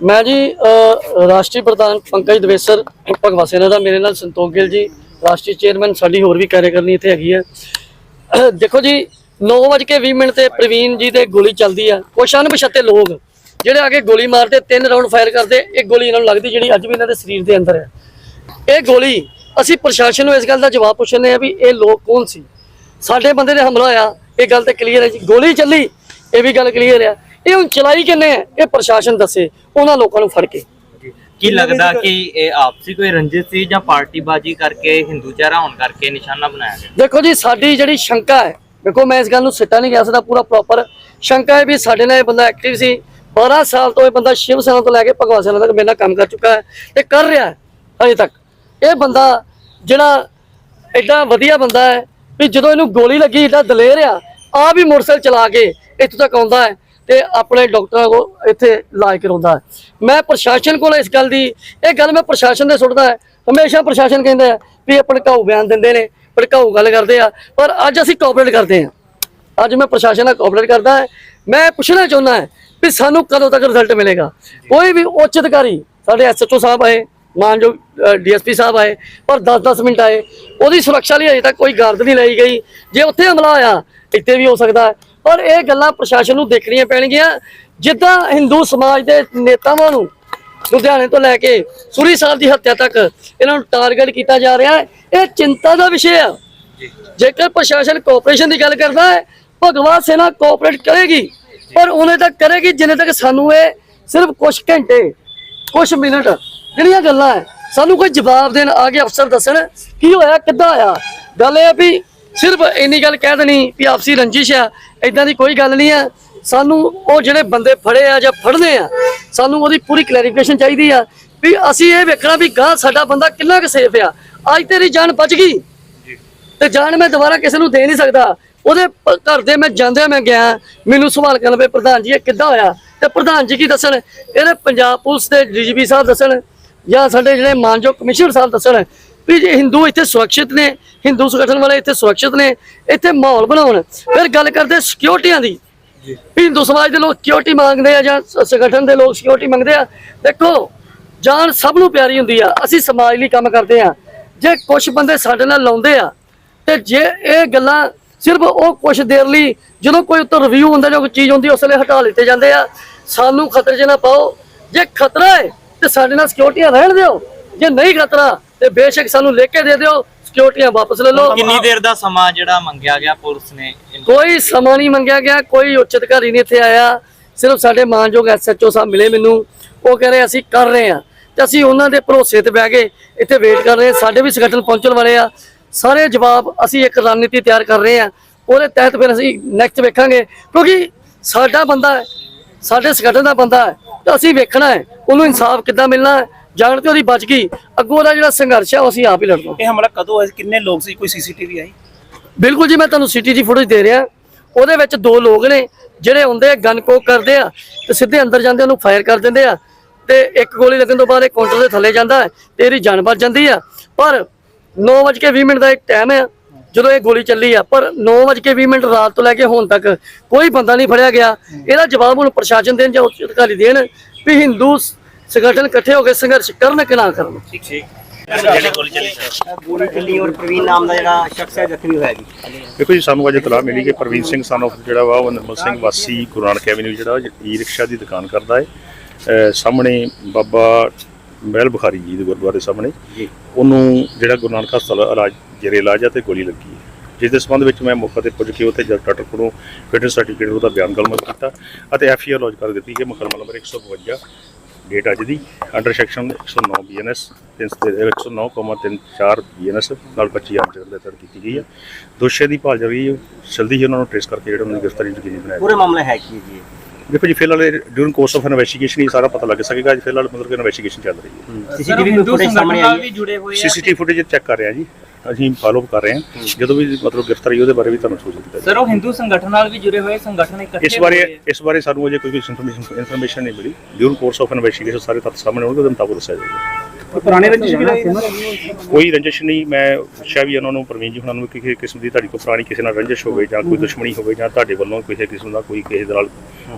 ਮੈਂ ਜੀ ਰਾਸ਼ਟਰੀ ਪ੍ਰਧਾਨ ਪੰਕਜ ਦਵੇਸਰ ਭਗਵਾ ਸੇਨਾ ਦਾ ਮੇਰੇ ਨਾਲ ਸੰਤੋਖ ਗਿੱਲ ਜੀ, ਰਾਸ਼ਟਰੀ ਚੇਅਰਮੈਨ ਸਾਡੀ ਹੋਰ ਵੀ ਕਰਨੀ ਇੱਥੇ ਹੈਗੀ ਹੈ ਦੇਖੋ ਜੀ 9:20 ਮਿੰਟ ਤੇ ਪ੍ਰਵੀਨ ਜੀ ਦੇ ਗੋਲੀ ਚੱਲਦੀ ਆ। ਕੁਛ ਅਣਪਛਾਤੇ ਲੋਕ, ਜਿਹੜੇ ਆ ਕੇ ਗੋਲੀ ਮਾਰਦੇ, ਤਿੰਨ ਰਾਉਂਡ ਫਾਇਰ ਕਰਦੇ, ਇੱਕ ਗੋਲੀ ਇਹਨਾਂ ਨੂੰ ਲੱਗਦੀ ਜਿਹੜੀ ਅੱਜ ਵੀ ਇਹਨਾਂ ਦੇ ਸਰੀਰ ਦੇ ਅੰਦਰ ਹੈ। ਇਹ ਗੋਲੀ, ਅਸੀਂ ਪ੍ਰਸ਼ਾਸਨ ਨੂੰ ਇਸ ਗੱਲ ਦਾ ਜਵਾਬ ਪੁੱਛਣੇ ਆ ਵੀ ਇਹ ਲੋਕ ਕੌਣ ਸੀ? ਸਾਡੇ ਬੰਦੇ ਨੇ ਹਮਲਾ ਹੋਇਆ, ਇਹ ਗੱਲ ਤੇ ਕਲੀਅਰ ਹੈ ਜੀ। ਗੋਲੀ ਚੱਲੀ, ਇਹ ਵੀ ਗੱਲ ਕਲੀਅਰ ਹੈ ਇਹ ਹੁਣ ਚਲਾਈ ਕਿੰਨੇ ਇਹ ਪ੍ਰਸ਼ਾਸਨ ਦੱਸੇ ਉਹਨਾਂ ਲੋਕਾਂ ਨੂੰ ਫੜ ਕੇ। ਕੀ ਲੱਗਦਾ ਕਿ ਇਹ ਆਪਸੀ ਕੋਈ ਰੰਜਿਸ਼ ਸੀ ਜਾਂ ਪਾਰਟੀਬਾਜ਼ੀ ਕਰਕੇ ਹਿੰਦੂ ਚਿਹਰਾ ਹੋਣ ਕਰਕੇ ਨਿਸ਼ਾਨਾ ਬਣਾਇਆ ਗਿਆ? ਦੇਖੋ ਜੀ ਸਾਡੀ ਜਿਹੜੀ ਸ਼ੰਕਾ ਹੈ ਦੇਖੋ ਮੈਂ ਇਸ ਗੱਲ ਨੂੰ ਸਿੱਟਾ ਨਹੀਂ ਗਿਆ ਸਕਦਾ ਪੂਰਾ ਪ੍ਰੋਪਰ ਸ਼ੰਕਾ ਹੈ ਵੀ ਸਾਡੇ ਨਾਲ ਇਹ ਬੰਦਾ ਐਕਟਿਵ ਸੀ। 12 ਸਾਲ ਤੋਂ ਇਹ ਬੰਦਾ ਸ਼ਿਵ ਸੈਨਾ ਤੋਂ ਲੈ ਕੇ ਭਗਵਾ ਸੈਨਾ ਤੱਕ ਮੇਰੇ ਨਾਲ ਕੰਮ ਕਰ ਚੁੱਕਾ ਹੈ। ਤੇ ਕਰ ਰਿਹਾ ਹੈ ਹਜੇ ਤੱਕ। ਇਹ ਬੰਦਾ ਜਿਹੜਾ ਐਡਾ ਵਧੀਆ ਬੰਦਾ ਹੈ ਵੀ ਜਦੋਂ ਇਹਨੂੰ ਗੋਲੀ ਲੱਗੀ ਏਡਾ ਦਲੇਰ ਆ ਆ ਵੀ ਮੋਟਰਸਾਈਕਲ ਚਲਾ ਕੇ ਇੱਥੋਂ ਤੱਕ ਆਉਂਦਾ ਹੈ। ਤੇ ਆਪਣੇ ਡਾਕਟਰਾਂ ਕੋਲ ਇੱਥੇ ਇਲਾਜ ਕਰਾਉਂਦਾ ਹੈ। ਮੈਂ ਪ੍ਰਸ਼ਾਸਨ ਕੋਲ ਇਸ ਗੱਲ ਦੀ, ਇਹ ਗੱਲ ਮੈਂ ਪ੍ਰਸ਼ਾਸਨ ਦੇ ਸੁੱਟਦਾ ਹੈ। ਹਮੇਸ਼ਾ ਪ੍ਰਸ਼ਾਸਨ ਕਹਿੰਦਾ ਹੈ ਵੀ ਇਹ ਭੜਕਾਊ ਬਿਆਨ ਦਿੰਦੇ ਨੇ, ਭੜਕਾਊ ਗੱਲ ਕਰਦੇ ਆ, ਪਰ ਅੱਜ ਅਸੀਂ ਕੋਆਪਰੇਟ ਕਰਦੇ ਹਾਂ। ਅੱਜ ਮੈਂ ਪ੍ਰਸ਼ਾਸਨ ਨਾਲ ਕੋਆਪਰੇਟ ਕਰਦਾ ਹੈ। ਮੈਂ ਪੁੱਛਣਾ ਚਾਹੁੰਦਾ ਹਾਂ ਵੀ ਸਾਨੂੰ ਕਦੋਂ ਤੱਕ ਰਿਜ਼ਲਟ ਮਿਲੇਗਾ? ਕੋਈ ਵੀ ਉੱਚ ਅਧਿਕਾਰੀ, ਸਾਡੇ ਐਸਐਚਓ ਸਾਹਿਬ ਆਏ, ਮਾਨਯੋਗ ਡੀਐਸਪੀ ਸਾਹਿਬ ਆਏ, ਪਰ 10-10 ਮਿੰਟ ਆਏ, ਉਹਦੀ ਸੁਰੱਖਿਆ ਲਈ ਅਜੇ ਤੱਕ ਕੋਈ ਗਾਰਡ ਨਹੀਂ ਲਈ ਗਈ। ਜੇ ਉੱਥੇ ਹਮਲਾ ਆਇਆ ਇੱਥੇ ਵੀ ਹੋ ਸਕਦਾ ਪਰ ਇਹ ਗੱਲਾਂ ਪ੍ਰਸ਼ਾਸਨ ਨੂੰ ਦੇਖਣੀਆਂ ਪੈਣਗੀਆਂ। ਜਿੱਦਾਂ ਹਿੰਦੂ ਸਮਾਜ ਦੇ ਨੇਤਾਵਾਂ ਨੂੰ ਲੁਧਿਆਣੇ ਤੋਂ ਲੈ ਕੇ ਸੂਰੀ ਸਾਹਿਬ ਦੀ ਹੱਤਿਆ ਤੱਕ ਇਹਨਾਂ ਨੂੰ ਟਾਰਗੇਟ ਕੀਤਾ ਜਾ ਰਿਹਾ ਹੈ ਇਹ ਚਿੰਤਾ ਦਾ ਵਿਸ਼ੇ ਆ। ਜੇਕਰ ਪ੍ਰਸ਼ਾਸਨ ਕੋਆਪਰੇਸ਼ਨ ਦੀ ਗੱਲ ਕਰਦਾ ਹੈ ਭਗਵਾ ਸੇਨਾ ਕੋਆਪਰੇਟ ਕਰੇਗੀ ਪਰ ਉਹਨੇ ਤੱਕ ਕਰੇਗੀ ਜਿੰਨੇ ਤੱਕ ਸਾਨੂੰ ਇਹ ਸਿਰਫ ਕੁਝ ਘੰਟੇ ਕੁਝ ਮਿੰਟ ਜਿਹੜੀਆਂ ਗੱਲਾਂ ਹੈ ਸਾਨੂੰ ਕੋਈ ਜਵਾਬ ਦੇਣ ਆ ਕੇ ਅਫਸਰ ਦੱਸਣ ਕੀ ਹੋਇਆ ਕਿੱਦਾਂ ਆਇਆ। ਗੱਲ ਇਹ ਵੀ ਸਿਰਫ ਇੰਨੀ ਗੱਲ ਕਹਿ ਦੇਣੀ ਵੀ ਆਪਸੀ ਰੰਜਿਸ਼ ਆ ਇਦਾਂ ਦੀ ਕੋਈ ਗੱਲ ਨਹੀਂ ਆ। ਸਾਨੂੰ ਉਹ ਜਿਹੜੇ ਬੰਦੇ ਫੜੇ ਆ ਜਾਂ ਫੜਨੇ ਆ ਸਾਨੂੰ ਉਹਦੀ ਪੂਰੀ ਕਲੈਰੀਫਿਕੇਸ਼ਨ ਚਾਹੀਦੀ ਆ ਵੀ ਅਸੀਂ ਇਹ ਵੇਖਣਾ ਵੀ ਗਾਂ ਸਾਡਾ ਬੰਦਾ ਕਿੰਨਾ ਕੁ ਸੇਫ ਆ। ਅੱਜ ਤੇਰੀ ਜਾਨ ਬਚ ਗਈ। ਤੇ ਜਾਨ ਮੈਂ ਦੁਬਾਰਾ ਕਿਸੇ ਨੂੰ ਦੇ ਨਹੀਂ ਸਕਦਾ। ਉਹਦੇ ਘਰ ਦੇ ਮੈਂ ਜਾਂਦਿਆਂ ਮੈਂ ਗਿਆ ਮੈਨੂੰ ਸਵਾਲ ਕਰਨ ਪਏ ਪ੍ਰਧਾਨ ਜੀ ਇਹ ਕਿੱਦਾਂ ਹੋਇਆ? ਤੇ ਪ੍ਰਧਾਨ ਜੀ ਕੀ ਦੱਸਣ? ਇਹਦੇ ਪੰਜਾਬ ਪੁਲਿਸ ਦੇ ਡੀਜੀਪੀ ਸਾਹਿਬ ਦੱਸਣ ਜਾਂ ਸਾਡੇ ਜਿਹੜੇ ਮਾਨਯੋਗ ਕਮਿਸ਼ਨਰ ਸਾਹਿਬ ਦੱਸਣ ਵੀ ਜੇ ਹਿੰਦੂ ਇੱਥੇ ਸੁਰੱਖਿਅਤ ਨੇ ਹਿੰਦੂ ਸੰਗਠਨ ਵਾਲੇ ਇੱਥੇ ਸੁਰੱਖਿਅਤ ਨੇ ਇੱਥੇ ਮਾਹੌਲ ਬਣਾਉਣ ਫਿਰ ਗੱਲ ਕਰਦੇ ਸਿਕਿਉਰਟੀਆਂ ਦੀ। ਹਿੰਦੂ ਸਮਾਜ ਦੇ ਲੋਕ ਸਿਕਿਉਰਿਟੀ ਮੰਗਦੇ ਆ ਜਾਂ ਸੰਗਠਨ ਦੇ ਲੋਕ ਸਿਕਿਉਰਿਟੀ ਮੰਗਦੇ ਆ। ਦੇਖੋ ਜਾਨ ਸਭ ਨੂੰ ਪਿਆਰੀ ਹੁੰਦੀ ਆ ਅਸੀਂ ਸਮਾਜ ਲਈ ਕੰਮ ਕਰਦੇ ਆ। ਜੇ ਕੁਝ ਬੰਦੇ ਸਾਡੇ ਨਾਲ ਲਾਉਂਦੇ ਆ ਤੇ ਜੇ ਇਹ ਗੱਲਾਂ ਸਿਰਫ ਉਹ ਕੁਝ ਦੇਰ ਲਈ ਜਦੋਂ ਕੋਈ ਉੱਤੇ ਰਿਵਿਊ ਹੁੰਦਾ ਜਾਂ ਕੋਈ ਚੀਜ਼ ਹੁੰਦੀ ਉਸ ਵੇਲੇ ਹਟਾ ਲਿੱਤੇ ਜਾਂਦੇ ਆ। ਸਾਨੂੰ ਖਤਰੇ 'ਚ ਨਾ ਪਾਓ। ਜੇ ਖਤਰਾ ਹੈ ਤੇ ਸਾਡੇ ਨਾਲ ਸਿਕਿਉਰਟੀਆਂ ਰਹਿਣ ਦਿਓ। ਜੇ ਨਹੀਂ ਖਤਰਾ ਤੇ ਬੇਸ਼ੱਕ ਸਾਨੂੰ ਲਿਖ ਕੇ ਦੇ ਦਿਓ ਸਿਕਿਉਰਟੀਆਂ ਵਾਪਸ ਲੈ ਲਓ। ਕਿੰਨੀ ਦੇਰ ਦਾ ਸਮਾਂ ਜਿਹੜਾ ਮੰਗਿਆ ਗਿਆ ਪੁਲਿਸ ਨੇ? ਕੋਈ ਸਮਾਂ ਨਹੀਂ ਮੰਗਿਆ ਗਿਆ ਕੋਈ ਉੱਚ ਅਧਿਕਾਰੀ ਨਹੀਂ ਇੱਥੇ ਆਇਆ। ਸਿਰਫ ਸਾਡੇ ਮਾਨਯੋਗ ਐਸਐਚਓ ਸਾਹਿਬ ਮਿਲੇ ਮੈਨੂੰ। ਉਹ ਕਹ ਰਹੇ ਅਸੀਂ ਕਰ ਰਹੇ ਹਾਂ ਤੇ ਅਸੀਂ ਉਹਨਾਂ ਦੇ ਭਰੋਸੇ ਤੇ ਬਹਿ ਕੇ ਇੱਥੇ ਵੇਟ ਕਰ ਰਹੇ ਸਾਡੇ ਵੀ ਸੰਗਠਨ ਪਹੁੰਚਣ ਵਾਲੇ ਆ। ਸਾਰੇ ਜਵਾਬ ਅਸੀਂ ਇੱਕ ਰਣਨੀਤੀ ਤਿਆਰ ਕਰ ਰਹੇ ਹਾਂ। ਉਹਦੇ ਤਹਿਤ ਫਿਰ ਅਸੀਂ ਨੈਕਸਟ ਵੇਖਾਂਗੇ। ਕਿਉਂਕਿ ਸਾਡਾ ਬੰਦਾ ਸਾਡੇ ਸੰਗਠਨ ਦਾ ਬੰਦਾ ਹੈ ਤੇ ਅਸੀਂ ਵੇਖਣਾ ਹੈ ਉਹਨੂੰ ਇਨਸਾਫ ਕਿੱਦਾਂ ਮਿਲਣਾ ਹੈ। ਜਾਣ ਤੇ ਉਹਦੀ ਬਚ ਗਈ। ਅੱਗੋਂ ਦਾ ਜਿਹੜਾ ਸੰਘਰਸ਼ ਹੈ ਉਹ ਅਸੀਂ ਆਪ ਹੀ ਲੜਨਾ ਇਹ ਹਮਲਾ ਕਦੋਂ ਹੋਇਆ ਸੀ? ਕਿੰਨੇ ਲੋਕ ਸੀ? ਕੋਈ ਸੀਸੀਟੀਵੀ ਆਈ? ਬਿਲਕੁਲ ਜੀ ਮੈਂ ਤੁਹਾਨੂੰ ਸਿਟੀ ਦੀ ਫੁਟੇਜ ਦੇ ਰਿਹਾ। ਉਹਦੇ ਵਿੱਚ ਦੋ ਲੋਕ ਨੇ ਜਿਹੜੇ ਹੁੰਦੇ ਗਨ ਕੋਕ ਕਰਦੇ ਆ ਤੇ ਸਿੱਧੇ ਅੰਦਰ ਜਾਂਦੇ ਉਹਨੂੰ ਫਾਇਰ ਕਰ ਦਿੰਦੇ ਆ। ਤੇ ਇੱਕ ਗੋਲੀ ਲੱਗਣ ਤੋਂ ਬਾਅਦ ਇਹ ਕਾਊਂਟਰ ਦੇ ਥੱਲੇ ਜਾਂਦਾ ਹੈ ਤੇ ਇਹਦੀ ਜਾਨ ਬਚ ਜਾਂਦੀ ਆ। ਪਰ 9:20 ਮਿੰਟ ਦਾ ਇੱਕ ਟਾਈਮ ਹੈ ਜਦੋਂ ਇਹ ਗੋਲੀ ਚੱਲੀ ਆ। ਪਰ 9:20 ਮਿੰਟ ਰਾਤ ਤੋਂ ਲੈ ਕੇ ਹੁਣ ਤੱਕ ਕੋਈ ਬੰਦਾ ਨਹੀਂ ਫੜਿਆ ਗਿਆ। ਇਹਦਾ ਜਵਾਬ ਹੁਣ ਪ੍ਰਸ਼ਾਸਨ ਦੇਣ ਜਾਂ ਉੱਚ ਅਧਿਕਾਰੀ ਦੇਣ ਵੀ ਹਿੰਦੂ ਸੰਗਠਨ ਇਕੱਠੇ ਹੋ ਕੇ ਸੰਘਰਸ਼ ਕਰਨ ਕਿ ਨਾ ਕਰਨ? ਠੀਕ ਠੀਕ। ਜਿਹੜੀ ਗੋਲੀ ਚੱਲੀ ਸਰ। ਗੋਲੀ ਚੱਲੀ ਔਰ ਪ੍ਰਵੀਨ ਨਾਮ ਦਾ ਜਿਹੜਾ ਸ਼ਖਸ ਹੈ ਜ਼ਖਮੀ ਹੋਇਆ ਜੀ। ਦੇਖੋ ਜੀ ਸਾਨੂੰ ਅੱਜ ਇਤਲਾਹ ਮਿਲੀ ਕਿ ਪ੍ਰਵੀਨ ਸਿੰਘ ਸਨ of ਜਿਹੜਾ ਵਾ ਉਹ ਨਿਰਮਲ ਸਿੰਘ ਵਾਸੀ ਗੁਰੂ ਨਾਨਕ ਐਵਨਿਊ ਜਿਹੜਾ ਈ ਰਿਕਸ਼ਾ ਦੀ ਦੁਕਾਨ ਕਰਦਾ ਹੈ ਅਹ ਸਾਹਮਣੇ ਬਾਬਾ ਮਹਿਲ ਬੁਖਾਰੀ ਜੀ ਦੇ ਗੁਰਦੁਆਰੇ ਸਾਹਮਣੇ। ਉਹਨੂੰ ਜਿਹੜਾ ਗੁਰੂ ਨਾਨਕ ਹਸਪਤਾਲ ਇਲਾਜ ਜੇਰੇ ਇਲਾਜ ਆ ਤੇ ਗੋਲੀ ਲੱਗੀ ਹੈ। ਜਿਸ ਦੇ ਸੰਬੰਧ ਵਿੱਚ ਮੈਂ ਮੌਕੇ ਤੇ ਪੁੱਜ ਕੇ ਉੱਥੇ ਜਦ ਡਾਕਟਰ ਕੋਲੋਂ ਫਿਟਨੈਸ ਸਰਟੀਫਿਕੇਟ ਉਹਦਾ ਬਿਆਨ ਕਲਮਤ ਕੀਤਾ ਅਤੇ ਐਫ ਆਈ ਆਰ ਲੌਜ ਕਰ ਦਿੱਤੀ ਕਿ ਮੁਕੱਦਮਾ ਨੰਬਰ 152 ਡੇਟ ਅੱਜ ਦੀ ਅੰਡਰ ਸੈਕਸ਼ਨ 109 ਬੀਐਨਐਸ 109,34 ਬੀਐਨਐਸ ਨਾਲ 25 ਆਮ ਜਗਰ ਦੇ ਤਰ ਕੀਤੀ ਗਈ ਹੈ। ਦੋਸ਼ੀ ਦੀ ਭਾਲ ਜਾਰੀ ਹੈ ਜਲਦੀ ਹੀ ਉਹਨਾਂ ਨੂੰ ਟ੍ਰੇਸ ਕਰਕੇ ਜਿਹੜਾ ਉਹਨਾਂ ਦੀ ਗ੍ਰਿਫਤਾਰੀ ਯਕੀਨੀ ਬਣਾਇਆ ਪੂਰੇ ਮਾਮਲਾ ਹੈ ਕੀ ਜੀ? ਦੇਖੋ ਜੀ ਫਿਲਹਾਲ ਡਿਊਰਿੰਗ ਕੋਰਸ ਆਫ ਇਨਵੈਸਟੀਗੇਸ਼ਨ ਹੀ ਸਾਰਾ ਪਤਾ ਲੱਗ ਸਕੇਗਾ। ਅੱਜ ਫਿਲਹਾਲ ਮਤਲਬ ਕਿ ਇਨਵੈਸਟੀਗੇਸ਼ਨ ਚੱਲ ਰਹੀ ਹੈ। ਸੀਸੀਟੀਵੀ ਫੁਟੇਜ ਸਾਹਮਣੇ ਆਈ ਹੈ। ਜੁੜੇ ਹੋਏ ਸੀਸੀਟੀਵੀ ਫੁਟੇਜ ਚੈੱਕ ਕਰ ਰਹੇ ਜੀ। ਅਸੀਂ ਫਾਲੋ ਕਰ ਰਹੇ ਹਾਂ। ਜਦੋਂ ਵੀ ਮਤਲਬ ਗ੍ਰਿਫਤਾਰੀ ਉਹਦੇ ਬਾਰੇ ਵੀ ਤੁਹਾਨੂੰ ਸੂਚਿਤ ਕੀਤਾ ਸਰ ਉਹ ਹਿੰਦੂ ਸੰਗਠਨ ਨਾਲ ਵੀ ਜੁੜੇ ਹੋਏ ਸੰਗਠਨ ਇਕੱਠੇ ਇਸ ਬਾਰੇ ਇਸ ਬਾਰੇ ਸਾਨੂੰ ਅਜੇ ਕੋਈ ਇਨਫੋਰਮੇਸ਼ਨ ਇਨਫੋਰਮੇਸ਼ਨ ਨਹੀਂ ਮਿਲੀ। ਡਿਊਰਿੰਗ ਕੋਰਸ ਆਫ ਇਨਵੈਸਟੀਗੇਸ਼ਨ ਸਾਰੇ ਤੱਥ ਸਾਹਮਣੇ ਆਉਣਗੇ ਉਹਦੇ ਮੁਤਾਬਕ ਦੱਸਿਆ ਜਾਏਗਾ ਪੁਰਾਣੇ ਰੰਜਿਸ਼ ਵੀ ਰਹੇ ਕੋਈ ਰੰਜਿਸ਼ ਨਹੀਂ ਮੈਂ ਪੁੱਛਿਆ ਵੀ ਉਹਨਾਂ ਨੂੰ ਪ੍ਰਵੀਨ ਜੀ ਹੁਣਾਂ ਨੂੰ ਕਿਸੇ ਕਿਸਮ ਦੀ ਤੁਹਾਡੀ ਕੋਈ ਪੁਰਾਣੀ ਕਿਸੇ ਨਾਲ ਰੰਜਿਸ਼ ਹੋਵੇ ਜਾਂ ਕੋਈ ਦੁਸ਼ਮਣੀ ਹੋਵੇ ਜਾਂ ਤੁਹਾਡੇ ਵੱਲੋਂ ਕਿਸੇ ਕਿਸਮ ਦਾ ਕੋਈ ਕਿਸੇ ਦੇ ਨਾਲ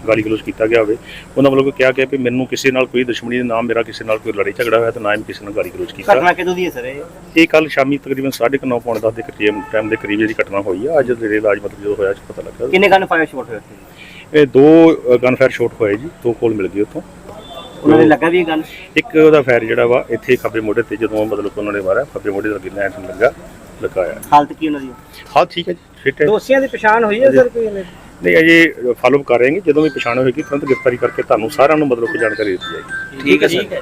ਗਾਲੀ ਗਲੋਚ ਕੀਤਾ ਗਿਆ ਹੋਵੇ ਉਹਨਾਂ ਵੱਲੋਂ ਕਿਹਾ ਗਿਆ ਕਿ ਮੈਨੂੰ ਕਿਸੇ ਨਾਲ ਕੋਈ ਦੁਸ਼ਮਣੀ ਨਹੀਂ, ਨਾ ਮੇਰਾ ਕਿਸੇ ਨਾਲ ਕੋਈ ਲੜਾਈ ਝਗੜਾ ਹੋਇਆ ਤੇ ਨਾ ਹੀ ਕਿਸੇ ਨਾਲ ਗਾਲੀ ਗਲੋਚ ਕੀਤਾ। ਘਟਨਾ ਕਿਦੋਂ ਦੀ ਹੈ ਸਰ ਇਹ? ਕੱਲ ਸ਼ਾਮੀ ਤਕਰੀਬਨ 9:30 ਪੌਣੇ 10 ਦੇ ਕਰੀਬ ਟਾਈਮ ਦੇ ਕਰੀਬ ਜਿਹੜੀ ਘਟਨਾ ਹੋਈ ਆ ਅੱਜ ਜਿਹੜੇ ਇਲਾਜ ਮਤਲਬ ਜਦੋਂ ਹੋਇਆ ਪਤਾ ਲੱਗਾ। ਕਿੰਨੇ ਗਨ ਫਾਇਰ ਸ਼ਾਟ ਹੋਏ ਇਹ ਦੋ ਗਨ ਫਾਇਰ ਸ਼ਾਟ ਹੋਏ ਜੀ ਦੋ ਕੋਲ ਮਿਲ ਗਏ ਉੱਥੋਂ। ਉਹਨਾਂ ਨੇ ਲੱਗਾ ਵੀ ਇਹ ਗਨ ਇੱਕ ਉਹਦਾ ਫਾਇਰ ਜਿਹੜਾ ਵਾ ਇੱਥੇ ਖੱਬੇ ਮੋਢੇ ਤੇ ਜਦੋਂ ਮਤਲਬ ਉਹਨਾਂ ਨੇ ਮਾਰਿਆ ਖੱਬੇ ਮੋਢੇ ਤੇ ਲੱਗੀ ਲੈਂਡ ਲੱਗਾ ਲਗਾਇਆ ਹਾਲਤ ਕੀ ਉਹਨਾਂ ਦੀ? ਹਾਂ ਠੀਕ ਹੈ ਜੀ ਫਿੱਟ ਹੈ। ਦੋਸ਼ੀਆਂ ਦੀ ਪਛਾਣ ਹੋਈ ਹੈ ਸਰ ਕੋਈ ਨਹੀਂ ਅਜੇ ਫਾਲੋ ਅਪ ਕਰ ਰਹੇ ਹਾਂ ਜਦੋਂ ਵੀ ਪਛਾਣ ਹੋਏਗੀ ਤੁਰੰਤ ਗ੍ਰਿਫਤਾਰੀ ਕਰਕੇ ਤੁਹਾਨੂੰ ਸਾਰਿਆਂ ਨੂੰ ਮਤਲਬ ਕਿ ਜਾਣਕਾਰੀ ਦਿੱਤੀ ਜਾਏਗੀ। ਠੀਕ ਹੈ ਸਰ